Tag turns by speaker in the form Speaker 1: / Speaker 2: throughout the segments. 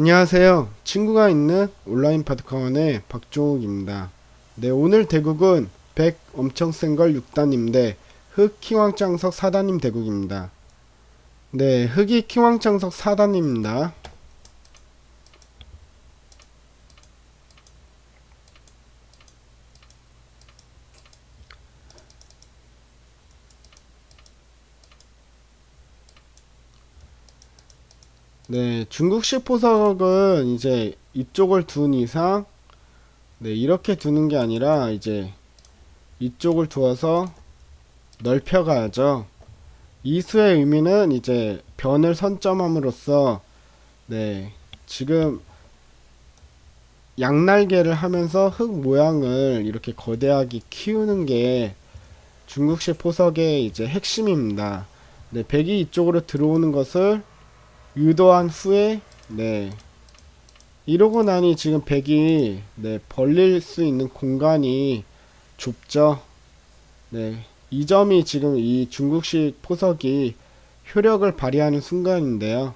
Speaker 1: 안녕하세요. 친구가 있는 온라인 파트카원의 박종욱입니다. 네, 오늘 대국은 100 엄청 센 걸 6단인데 흑 킹왕짱석 4단님 대국입니다. 네, 흑이 킹왕짱석 4단입니다. 네, 중국식 포석은 이제 이쪽을 둔 이상 네, 이렇게 두는 게 아니라 이제 이쪽을 두어서 넓혀 가야죠. 이 수의 의미는 이제 변을 선점함으로써 네, 지금 양날개를 하면서 흙 모양을 이렇게 거대하게 키우는 게 중국식 포석의 이제 핵심입니다. 네, 백이 이쪽으로 들어오는 것을 유도한 후에 네. 이러고 나니 지금 백이 네 벌릴 수 있는 공간이 좁죠? 네 이 점이 지금 이 중국식 포석이 효력을 발휘하는 순간인데요.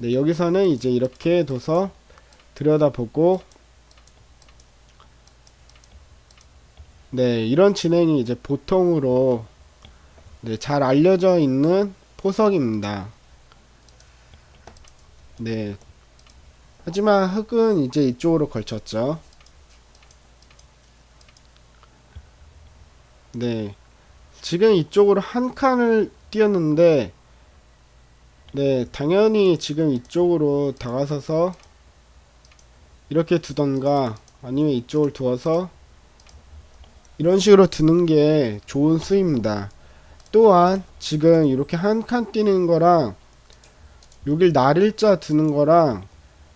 Speaker 1: 네 여기서는 이제 이렇게 둬서 들여다보고 네 이런 진행이 이제 보통으로 네, 잘 알려져 있는 포석입니다 네. 하지만 흙은 이제 이쪽으로 걸쳤죠. 네. 지금 이쪽으로 한 칸을 띄었는데, 네, 당연히 지금 이쪽으로 다가서서 이렇게 두던가 아니면 이쪽을 두어서 이런 식으로 두는 게 좋은 수입니다. 또한 지금 이렇게 한칸 띄는 거랑 여길 날일자 두는 거랑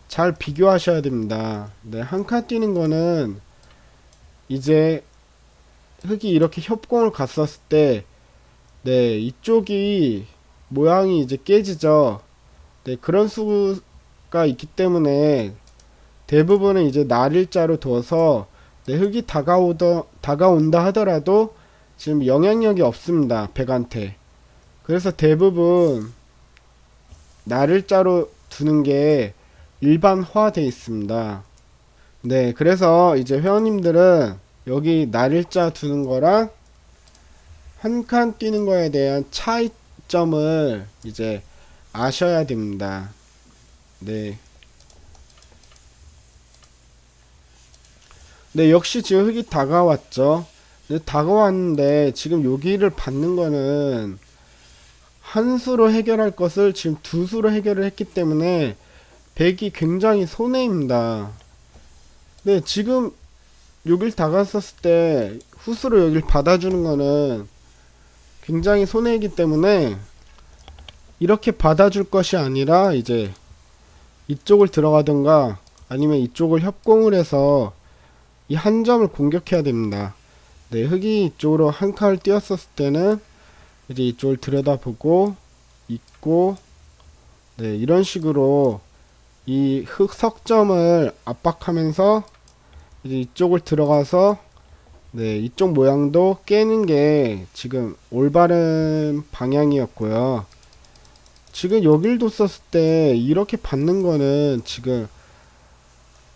Speaker 1: 잘 비교하셔야 됩니다. 네, 한 칸 뛰는 거는 이제 흙이 이렇게 협공을 갔었을 때, 네, 이쪽이 모양이 이제 깨지죠. 네, 그런 수가 있기 때문에 대부분은 이제 날일자로 둬서 네, 흙이 다가오더, 다가온다 하더라도 지금 영향력이 없습니다. 백한테. 그래서 대부분 날일자로 두는 게 일반화되어 있습니다. 네, 그래서 이제 회원님들은 여기 날일자 두는 거랑 한 칸 뛰는 거에 대한 차이점을 이제 아셔야 됩니다. 네. 네, 역시 지금 흙이 다가왔죠. 네, 다가왔는데 지금 여기를 받는 거는 한 수로 해결할 것을 지금 두 수로 해결을 했기 때문에 100이 굉장히 손해입니다. 네, 지금 여길 다갔었을 때 후수로 여길 받아주는 거는 굉장히 손해이기 때문에 이렇게 받아줄 것이 아니라 이제 이쪽을 들어가든가 아니면 이쪽을 협공을 해서 이 한 점을 공격해야 됩니다. 네, 흙이 이쪽으로 한 칸을 띄었었을 때는 이제 이쪽을 들여다보고 있고 네 이런 식으로 이 흑석점을 압박하면서 이제 이쪽을 들어가서 네 이쪽 모양도 깨는 게 지금 올바른 방향이었고요. 지금 여길 뒀었을 때 이렇게 받는 거는 지금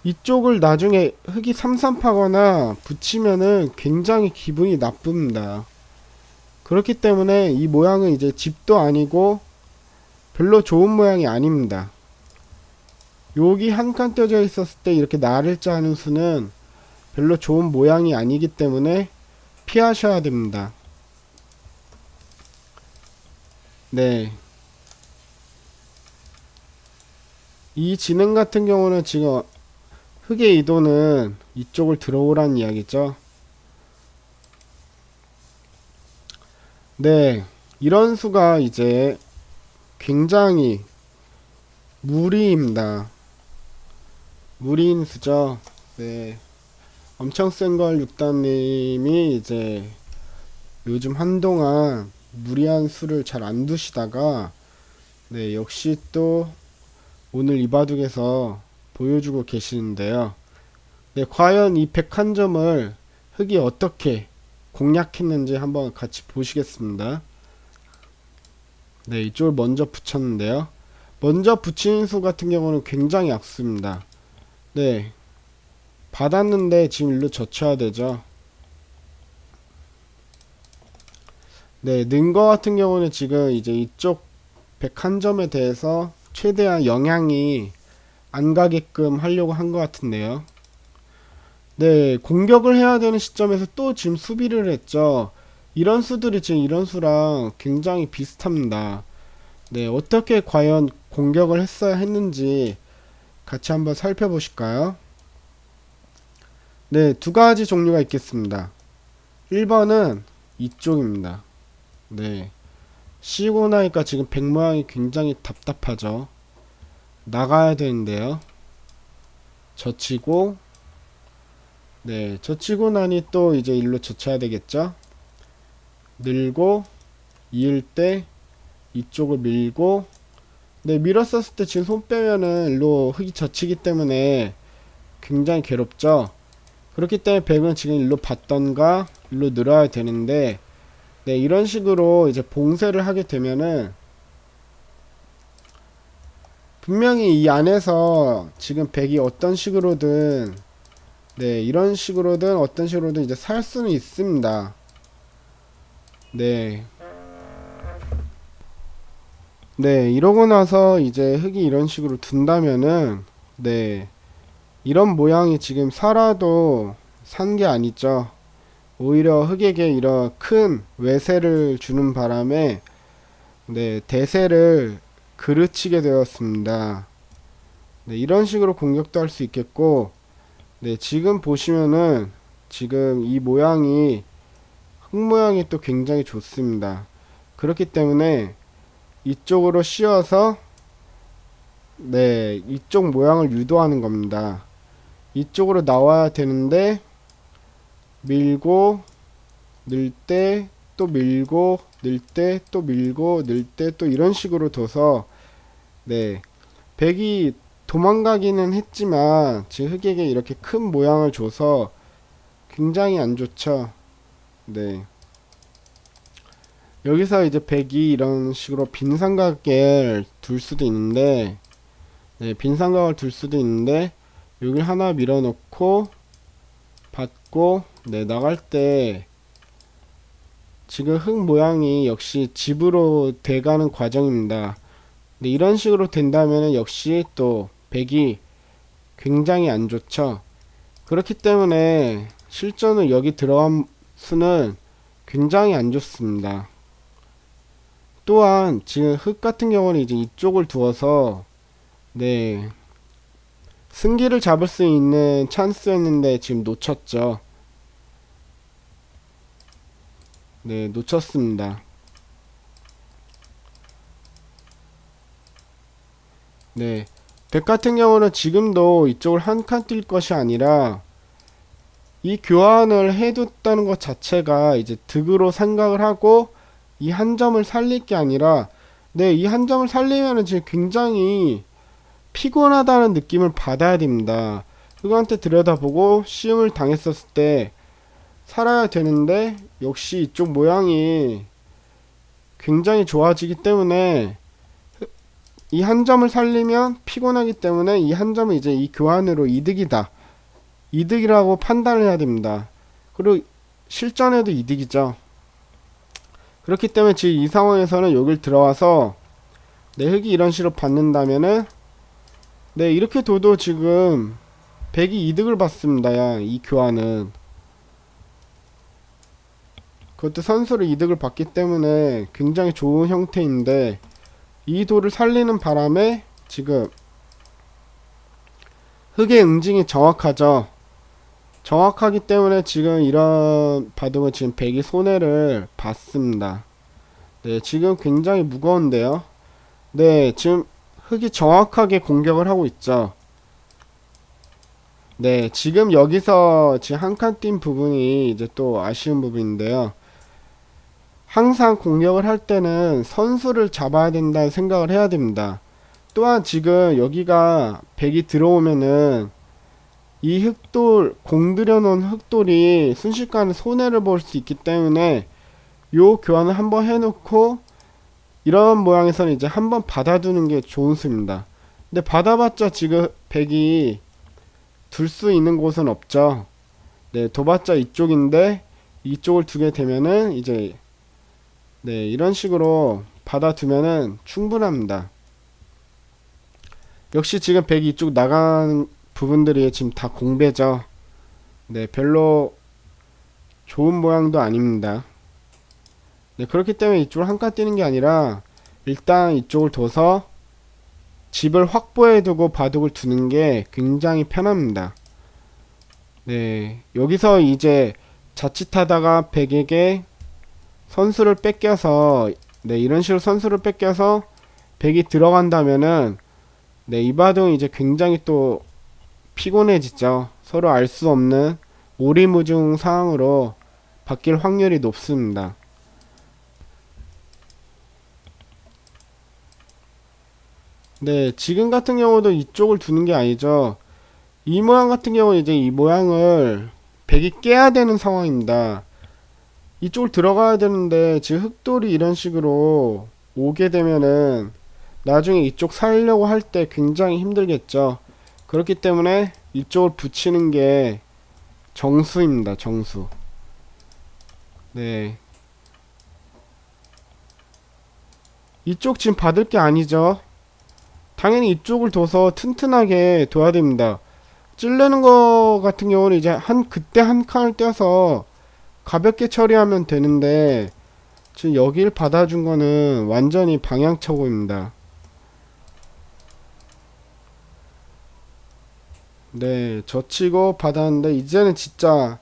Speaker 1: 이쪽을 나중에 흙이 삼삼파거나 붙이면은 굉장히 기분이 나쁩니다 그렇기 때문에 이 모양은 이제 집도 아니고 별로 좋은 모양이 아닙니다. 여기 한 칸 떼져 있었을 때 이렇게 나를자 하는 수는 별로 좋은 모양이 아니기 때문에 피하셔야 됩니다. 네. 이 진행 같은 경우는 지금 흙의 이도는 이쪽을 들어오란 이야기죠. 네, 이런 수가 이제 굉장히 무리입니다. 무리인 수죠. 네. 엄청 센걸 6단님이 이제 요즘 한동안 무리한 수를 잘 안 두시다가 네, 역시 또 오늘 이 바둑에서 보여주고 계시는데요. 네, 과연 이 101점을 흑이 어떻게 공략했는지 한번 같이 보시겠습니다. 네, 이쪽을 먼저 붙였는데요. 먼저 붙이는 수 같은 경우는 굉장히 약습니다. 네. 받았는데 지금 일로 젖혀야 되죠. 네, 는거 같은 경우는 지금 이제 이쪽 101점에 대해서 최대한 영향이 안 가게끔 하려고 한 것 같은데요. 네, 공격을 해야 되는 시점에서 또 지금 수비를 했죠. 이런 수들이 지금 이런 수랑 굉장히 비슷합니다. 네, 어떻게 과연 공격을 했어야 했는지 같이 한번 살펴보실까요? 네, 두 가지 종류가 있겠습니다. 1번은 이쪽입니다. 네. 씌고 나니까 지금 백 모양이 굉장히 답답하죠. 나가야 되는데요. 젖히고, 네, 젖히고 나니 또 이제 일로 젖혀야 되겠죠. 늘고, 이을 때, 이쪽을 밀고, 네, 밀었었을 때 지금 손 빼면은 일로 흙이 젖히기 때문에 굉장히 괴롭죠. 그렇기 때문에 백은 지금 일로 받던가 일로 늘어야 되는데 네 이런 식으로 이제 봉쇄를 하게 되면은 분명히 이 안에서 지금 백이 어떤 식으로든 네 이런 식으로든 어떤 식으로든 이제 살 수는 있습니다 네 네, 이러고 나서 이제 흙이 이런 식으로 둔다면은, 네, 이런 모양이 지금 살아도 산 게 아니죠. 오히려 흙에게 이런 큰 외세를 주는 바람에, 네, 대세를 그르치게 되었습니다. 네, 이런 식으로 공격도 할 수 있겠고, 네, 지금 보시면은, 지금 이 모양이, 흙 모양이 또 굉장히 좋습니다. 그렇기 때문에, 이쪽으로 씌워서 네 이쪽 모양을 유도하는 겁니다 이쪽으로 나와야 되는데 밀고 늘 때 또 밀고 늘 때 또 밀고 늘 때 또 이런 식으로 둬서 네 백이 도망가기는 했지만 지금 흑에게 이렇게 큰 모양을 줘서 굉장히 안 좋죠 네 여기서 이제 백이 이런 식으로 빈 삼각을 둘 수도 있는데 네, 빈 삼각을 둘 수도 있는데 여기를 하나 밀어놓고 받고 네 나갈 때 지금 흙 모양이 역시 집으로 돼가는 과정입니다. 네, 이런 식으로 된다면 역시 또 백이 굉장히 안 좋죠. 그렇기 때문에 실전은 여기 들어간 수는 굉장히 안 좋습니다. 또한 지금 흙 같은 경우는 이제 이쪽을 두어서 네 승기를 잡을 수 있는 찬스였는데 지금 놓쳤죠. 네 놓쳤습니다. 네. 백 같은 경우는 지금도 이쪽을 한 칸 뛸 것이 아니라 이 교환을 해뒀다는 것 자체가 이제 득으로 생각을 하고 이 한 점을 살릴 게 아니라 네, 이 한 점을 살리면은 지금 굉장히 피곤하다는 느낌을 받아야 됩니다. 그거한테 들여다보고 시험을 당했었을 때 살아야 되는데 역시 이쪽 모양이 굉장히 좋아지기 때문에 이 한 점을 살리면 피곤하기 때문에 이 한 점은 이제 이 교환으로 이득이다. 이득이라고 판단을 해야 됩니다. 그리고 실전에도 이득이죠. 그렇기 때문에 지금 이 상황에서는 여길 들어와서 내 흙이 이런 식으로 받는다면은 네 이렇게 둬도 지금 100이 이득을 받습니다 야, 이 교환은 그것도 선수로 이득을 받기 때문에 굉장히 좋은 형태인데 이 돌을 살리는 바람에 지금 흙의 응징이 정확하죠 정확하기 때문에 지금 이런 바둑은 지금 백이 손해를 봤습니다. 네, 지금 굉장히 무거운데요. 네, 지금 흙이 정확하게 공격을 하고 있죠. 네, 지금 여기서 지금 한 칸 뛴 부분이 이제 또 아쉬운 부분인데요. 항상 공격을 할 때는 선수를 잡아야 된다는 생각을 해야 됩니다. 또한 지금 여기가 백이 들어오면은 이 흑돌 공들여 놓은 흑돌이 순식간에 손해를 볼 수 있기 때문에 요 교환을 한번 해놓고 이런 모양에서는 이제 한번 받아두는 게 좋은 수입니다. 근데 받아봤자 지금 백이 둘 수 있는 곳은 없죠. 네, 도봤자 이쪽인데 이쪽을 두게 되면은 이제 네, 이런 식으로 받아두면은 충분합니다. 역시 지금 백이 이쪽 나간 부분들이 지금 다 공배죠. 네, 별로 좋은 모양도 아닙니다. 네, 그렇기 때문에 이쪽을 한칸 뛰는 게 아니라 일단 이쪽을 둬서 집을 확보해 두고 바둑을 두는 게 굉장히 편합니다. 네, 여기서 이제 자칫하다가 백에게 선수를 뺏겨서 네, 이런 식으로 선수를 뺏겨서 백이 들어간다면은 네, 이 바둑은 이제 굉장히 또 피곤해지죠. 서로 알 수 없는 오리무중 상황으로 바뀔 확률이 높습니다. 네, 지금 같은 경우도 이쪽을 두는 게 아니죠. 이 모양 같은 경우는 이제 이 모양을 백이 깨야 되는 상황입니다. 이쪽을 들어가야 되는데 지금 흑돌이 이런 식으로 오게 되면은 나중에 이쪽 살려고 할 때 굉장히 힘들겠죠. 그렇기 때문에 이쪽을 붙이는 게 정수입니다. 정수. 네. 이쪽 지금 받을 게 아니죠. 당연히 이쪽을 둬서 튼튼하게 둬야 됩니다. 찔르는 거 같은 경우는 이제 한 그때 한 칸을 떼서 가볍게 처리하면 되는데 지금 여길 받아준 거는 완전히 방향처고입니다. 네, 젖히고 받았는데 이제는 진짜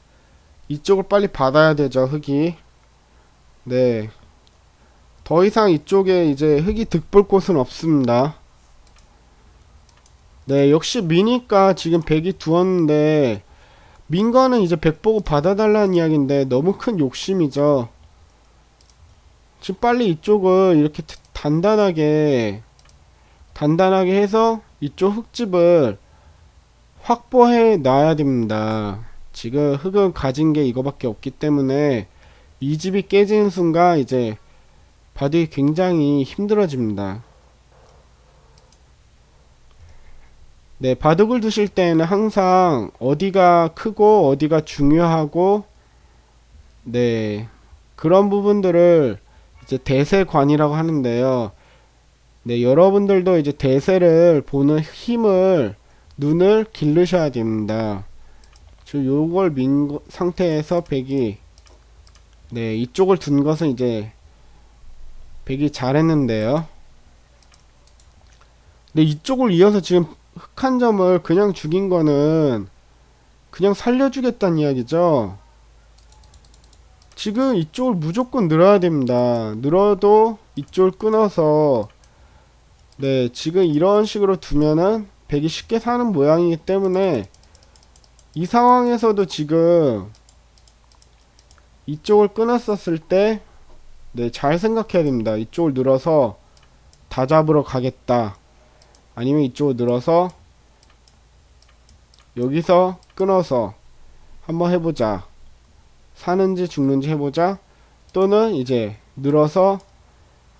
Speaker 1: 이쪽을 빨리 받아야 되죠, 흙이. 네. 더 이상 이쪽에 이제 흙이 득볼 곳은 없습니다. 네, 역시 미니까 지금 100이 두었는데 민거는 이제 100 보고 받아달라는 이야기인데 너무 큰 욕심이죠. 지금 빨리 이쪽을 이렇게 단단하게 단단하게 해서 이쪽 흙집을 확보해 놔야 됩니다. 지금 흙은 가진 게 이거밖에 없기 때문에 이 집이 깨지는 순간 이제 바둑이 굉장히 힘들어집니다. 네, 바둑을 두실 때는 항상 어디가 크고 어디가 중요하고 네, 그런 부분들을 이제 대세관이라고 하는데요. 네, 여러분들도 이제 대세를 보는 힘을 눈을 기르셔야 됩니다. 저 요걸 민 상태에서 백이 네, 이쪽을 둔 것은 이제 백이 잘했는데요. 네, 이쪽을 이어서 지금 흑한 점을 그냥 죽인 거는 그냥 살려주겠다는 이야기죠. 지금 이쪽을 무조건 늘어야 됩니다. 늘어도 이쪽을 끊어서 네 지금 이런 식으로 두면은 백이 쉽게 사는 모양이기 때문에 이 상황에서도 지금 이쪽을 끊었었을 때 네, 잘 생각해야 됩니다. 이쪽을 늘어서 다 잡으러 가겠다. 아니면 이쪽으로 늘어서 여기서 끊어서 한번 해보자. 사는지 죽는지 해보자. 또는 이제 늘어서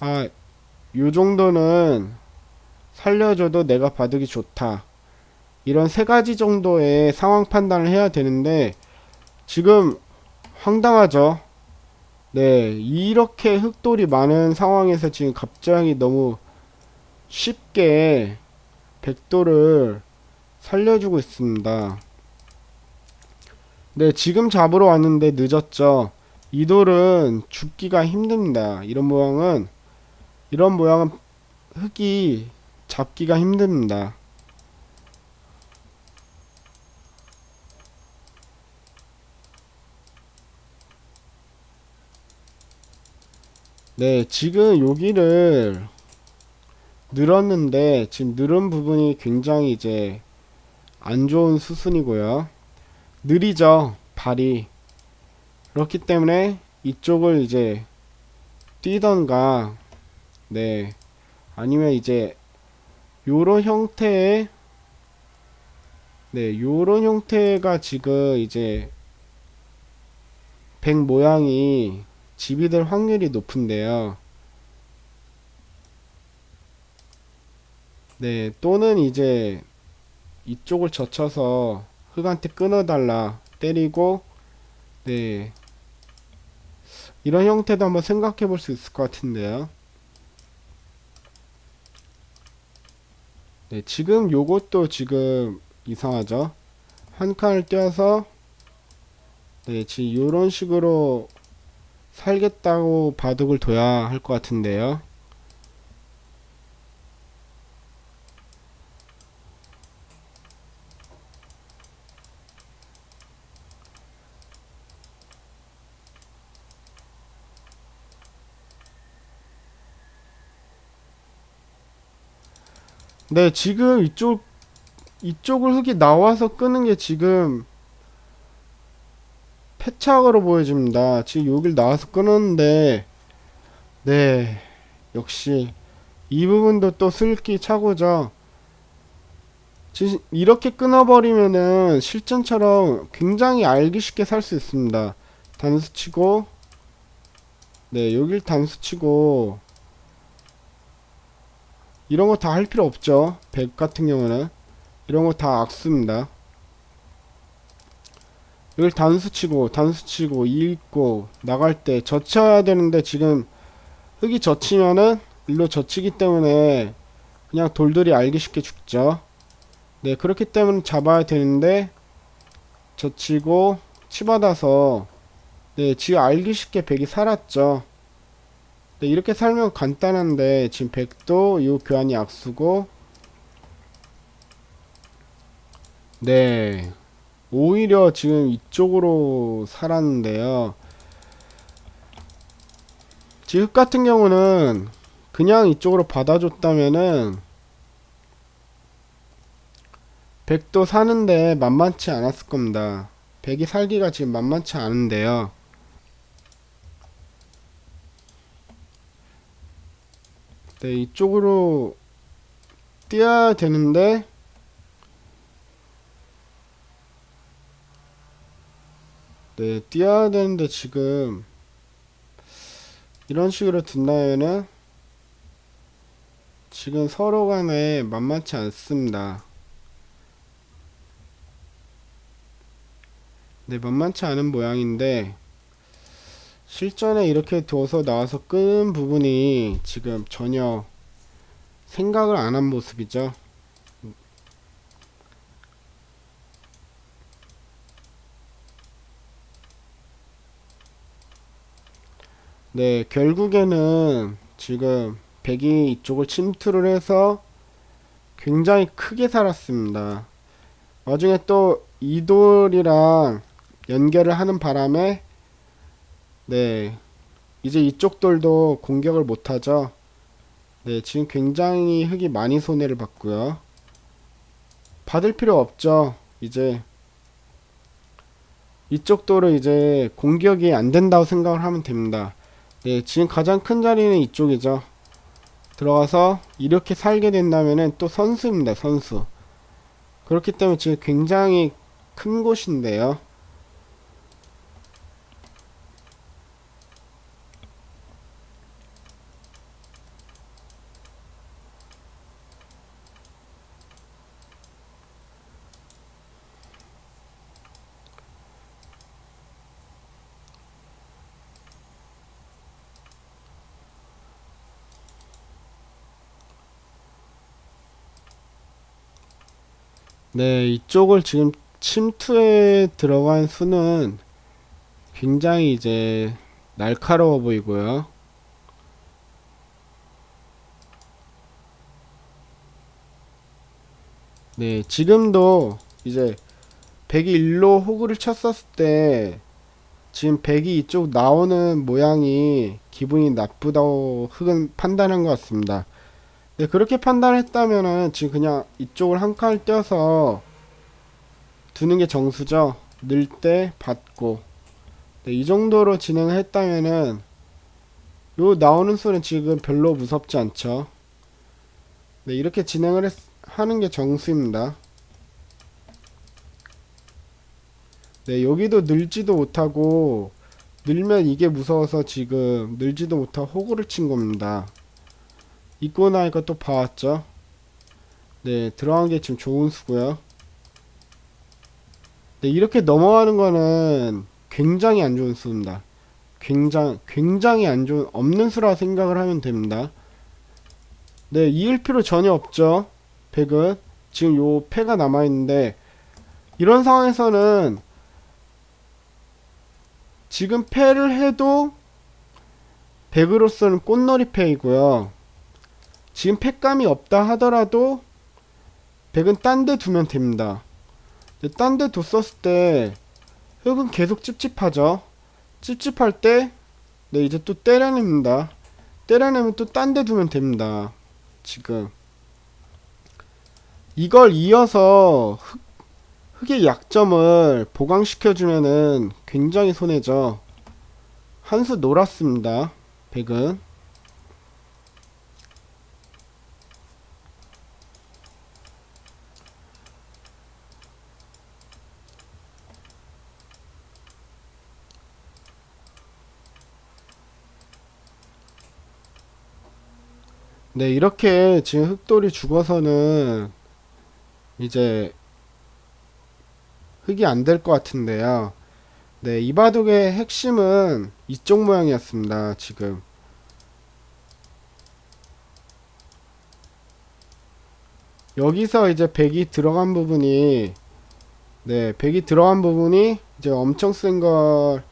Speaker 1: 아, 요 정도는 살려줘도 내가 바둑이 좋다. 이런 세 가지 정도의 상황 판단을 해야 되는데 지금 황당하죠. 네, 이렇게 흑돌이 많은 상황에서 지금 갑자기 너무 쉽게 백도를 살려주고 있습니다. 네, 지금 잡으러 왔는데 늦었죠. 이 돌은 죽기가 힘듭니다. 이런 모양은 이런 모양은 흙이 잡기가 힘듭니다. 네, 지금 여기를 늘었는데 지금 늘은 부분이 굉장히 이제 안 좋은 수순이고요. 느리죠 발이 그렇기 때문에 이쪽을 이제 뛰던가 네 아니면 이제 요런 형태의 네 요런 형태가 지금 이제 백 모양이 집이 될 확률이 높은데요. 네, 또는 이제 이쪽을 젖혀서 흑한테 끊어달라 때리고 네 이런 형태도 한번 생각해 볼 수 있을 것 같은데요. 네, 지금 요것도 지금 이상하죠. 한 칸을 떼어서 네, 지금 요런 식으로 살겠다고 바둑을 둬야 할 것 같은데요. 네, 지금 이쪽, 이쪽을 흙이 나와서 끄는 게 지금 패착으로 보여집니다. 지금 여길 나와서 끊었는데, 네, 역시 이 부분도 또 슬기 차고죠. 지- 이렇게 끊어버리면은 실전처럼 굉장히 알기 쉽게 살 수 있습니다. 단수 치고, 네, 여길 단수 치고, 이런 거 다 할 필요 없죠. 100 같은 경우는. 이런 거 다 악수입니다. 여길 단수 치고, 단수 치고, 읽고, 나갈 때 젖혀야 되는데 지금 흙이 젖히면은 일로 젖히기 때문에 그냥 돌들이 알기 쉽게 죽죠. 네, 그렇기 때문에 잡아야 되는데 젖히고, 치받아서 네, 지금 알기 쉽게 백이 살았죠. 네, 이렇게 살면 간단한데 지금 100도 이 교환이 악수고 네 오히려 지금 이쪽으로 살았는데요. 지금 흑 같은 경우는 그냥 이쪽으로 받아줬다면은 100도 사는데 만만치 않았을 겁니다. 100이 살기가 지금 만만치 않은데요 네, 이쪽으로 뛰어야 되는데 네, 뛰어야 되는데 지금 이런 식으로 둔다면은 지금 서로 간에 만만치 않습니다. 네, 만만치 않은 모양인데 실전에 이렇게 둬서 나와서 끄는 부분이 지금 전혀 생각을 안 한 모습이죠. 네, 결국에는 지금 백이 이쪽을 침투를 해서 굉장히 크게 살았습니다. 나중에 또 이돌이랑 연결을 하는 바람에 네. 이제 이쪽 돌도 공격을 못하죠. 네, 지금 굉장히 흙이 많이 손해를 봤고요. 받을 필요 없죠. 이제 이쪽 돌은 이제 공격이 안 된다고 생각을 하면 됩니다. 네, 지금 가장 큰 자리는 이쪽이죠. 들어가서 이렇게 살게 된다면은 또 선수입니다. 선수. 그렇기 때문에 지금 굉장히 큰 곳인데요. 네, 이쪽을 지금 침투에 들어간 수는 굉장히 이제 날카로워 보이고요. 네, 지금도 이제 백이 일로 호구를 쳤었을 때 지금 백이 이쪽 나오는 모양이 기분이 나쁘다고 흑은 판단한 것 같습니다. 네, 그렇게 판단했다면은 지금 그냥 이쪽을 한 칸을 떼어서 두는 게 정수죠. 늘 때 받고. 네, 이 정도로 진행을 했다면은 요 나오는 수는 지금 별로 무섭지 않죠. 네, 이렇게 진행을 했, 하는 게 정수입니다. 네, 여기도 늘지도 못하고 늘면 이게 무서워서 지금 늘지도 못하고 호구를 친 겁니다. 입고 나니까 또 봐왔죠. 네, 들어간 게 지금 좋은 수고요. 네, 이렇게 넘어가는 거는 굉장히 안 좋은 수입니다. 굉장히, 굉장히 안 좋은, 없는 수라 생각을 하면 됩니다. 네, 이을 필요 전혀 없죠. 백은. 지금 요 패가 남아있는데, 이런 상황에서는 지금 패를 해도 백으로서는 꽃놀이 패이고요. 지금 패감이 없다 하더라도 백은 딴 데 두면 됩니다. 딴 데 뒀었을 때 흙은 계속 찝찝하죠. 찝찝할 때 네, 이제 또 때려냅니다. 때려내면 또 딴 데 두면 됩니다. 지금 이걸 이어서 흙, 흙의 약점을 보강시켜주면은 굉장히 손해죠. 한 수 놀았습니다. 백은 네, 이렇게 지금 흑돌이 죽어서는 이제 흑이 안 될 것 같은데요. 네, 이 바둑의 핵심은 이쪽 모양이었습니다. 지금. 여기서 이제 백이 들어간 부분이 네, 백이 들어간 부분이 이제 엄청 센걸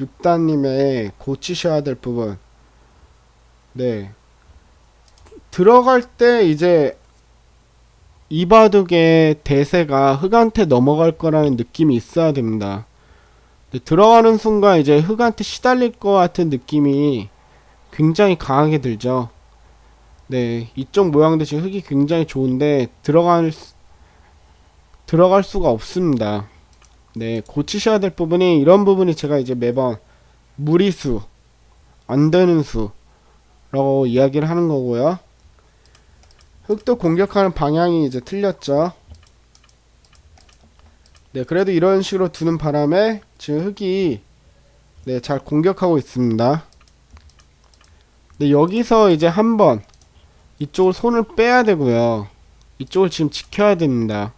Speaker 1: 육단님의 고치셔야 될 부분. 네. 들어갈 때 이제 이 바둑의 대세가 흑한테 넘어갈 거라는 느낌이 있어야 됩니다. 들어가는 순간 이제 흑한테 시달릴 것 같은 느낌이 굉장히 강하게 들죠. 네, 이쪽 모양도 지금 흙이 굉장히 좋은데 들어갈 수- 들어갈 수가 없습니다. 네, 고치셔야 될 부분이 이런 부분이 제가 이제 매번 무리수 안 되는 수라고 이야기를 하는 거고요. 흑도 공격하는 방향이 이제 틀렸죠. 네, 그래도 이런 식으로 두는 바람에 지금 흑이 네, 잘 공격하고 있습니다. 네, 여기서 이제 한번 이쪽을 손을 빼야 되고요. 이쪽을 지금 지켜야 됩니다.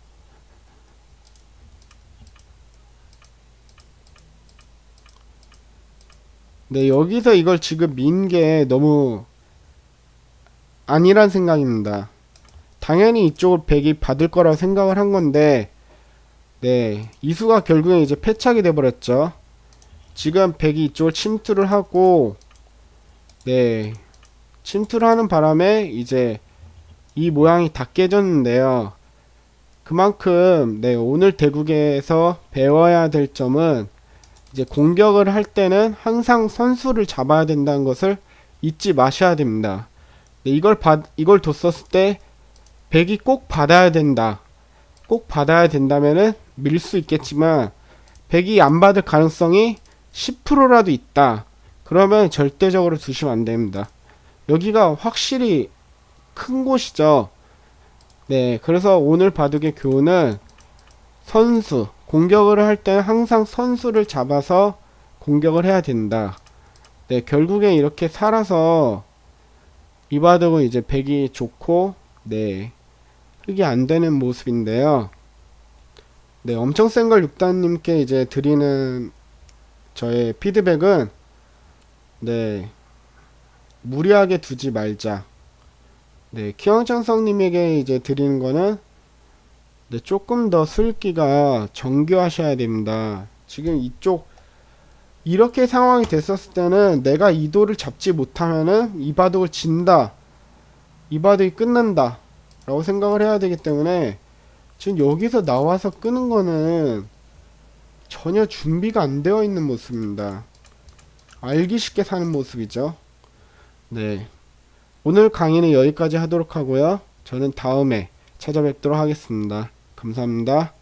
Speaker 1: 네, 여기서 이걸 지금 민 게 너무 아니란 생각입니다. 당연히 이쪽을 백이 받을 거라고 생각을 한 건데, 네, 이수가 결국에 이제 패착이 돼버렸죠. 지금 백이 이쪽을 침투를 하고, 네, 침투를 하는 바람에 이제 이 모양이 다 깨졌는데요. 그만큼, 네, 오늘 대국에서 배워야 될 점은 이제 공격을 할 때는 항상 선수를 잡아야 된다는 것을 잊지 마셔야 됩니다. 네, 이걸 받, 이걸 뒀었을 때 백이 꼭 받아야 된다. 꼭 받아야 된다면은 밀 수 있겠지만 백이 안 받을 가능성이 10%라도 있다. 그러면 절대적으로 두시면 안 됩니다. 여기가 확실히 큰 곳이죠. 네, 그래서 오늘 바둑의 교훈은 선수, 공격을 할 때는 항상 선수를 잡아서 공격을 해야 된다. 네, 결국에 이렇게 살아서 이 바둑은 이제 백이 좋고, 네, 흑이 안 되는 모습인데요. 네, 엄청 센걸 육단님께 이제 드리는 저의 피드백은, 네, 무리하게 두지 말자. 네, 키왕창성님에게 이제 드리는 거는, 네, 조금 더 술기가 정교하셔야 됩니다. 지금 이쪽, 이렇게 상황이 됐었을 때는 내가 이 돌을 잡지 못하면은 이 바둑을 진다. 이 바둑이 끝난다. 라고 생각을 해야 되기 때문에 지금 여기서 나와서 끄는 거는 전혀 준비가 안 되어 있는 모습입니다. 알기 쉽게 사는 모습이죠. 네. 오늘 강의는 여기까지 하도록 하고요. 저는 다음에 찾아뵙도록 하겠습니다. 감사합니다.